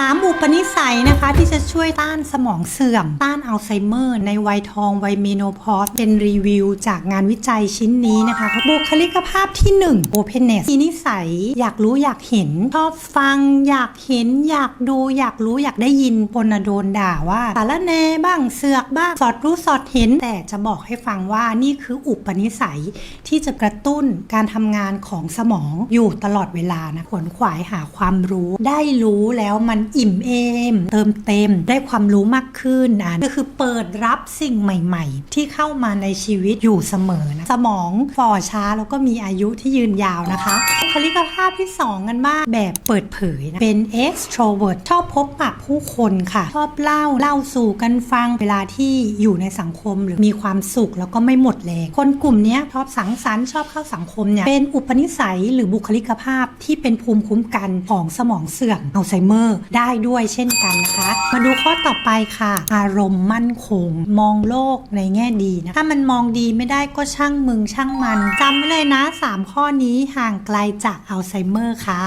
3 อุปนิสัยนะคะ ที่จะช่วยต้านสมองเสื่อม ต้านอัลไซเมอร์ ในวัยทอง วัยเมโนพอสเป็นรีวิว จากงานวิจัยชิ้นนี้นะคะบุคลิกภาพที่ 1 openness มีนิสัยอยากรู้อยากเห็น ชอบฟังอยากเห็น อยากดูอยากรู้อยากได้ยินปนโดนด่าว่าสารแนบ้างเสือกบ้างสอดรู้สอดเห็น แต่จะบอกให้ฟังว่านี่คืออุปนิสัยที่จะกระตุ้นการทำงานของสมองอยู่ตลอดเวลานะขวนขวายหาความรู้ได้รู้แล้วมันอิ่มเอม เติมเต็มได้ความรู้มากขึ้นอะก็คือเปิดรับสิ่งใหม่ ๆ ที่เข้ามาในชีวิตอยู่เสมอนะสมองฝ่อช้าแล้วก็มีอายุที่ยืนยาวนะคะบุคลิกภาพที่ 2 กันบ้างแบบเปิดเผยนะเป็น extrovert ชอบพบปะผู้คนค่ะ ชอบเล่าเล่าสู่กันฟังเวลาที่อยู่ในสังคมหรือมีความสุขแล้วก็ไม่หมดแรงคนกลุ่มนี้ชอบสังสรรค์ชอบเข้าสังคมเนี่ยเป็นอุปนิสัยหรือบุคลิกภาพที่เป็นภูมิคุ้มกันของสมองเสื่อมอัลไซเมอร์ได้ด้วยเช่นกันนะคะ มาดูข้อต่อไปค่ะ อารมณ์มั่นคง มองโลกในแง่ดีนะ ถ้ามันมองดีไม่ได้ก็ช่างมึงช่างมันจำไว้เลยนะ 3 ข้อนี้ห่างไกลจากอัลไซเมอร์ค่ะ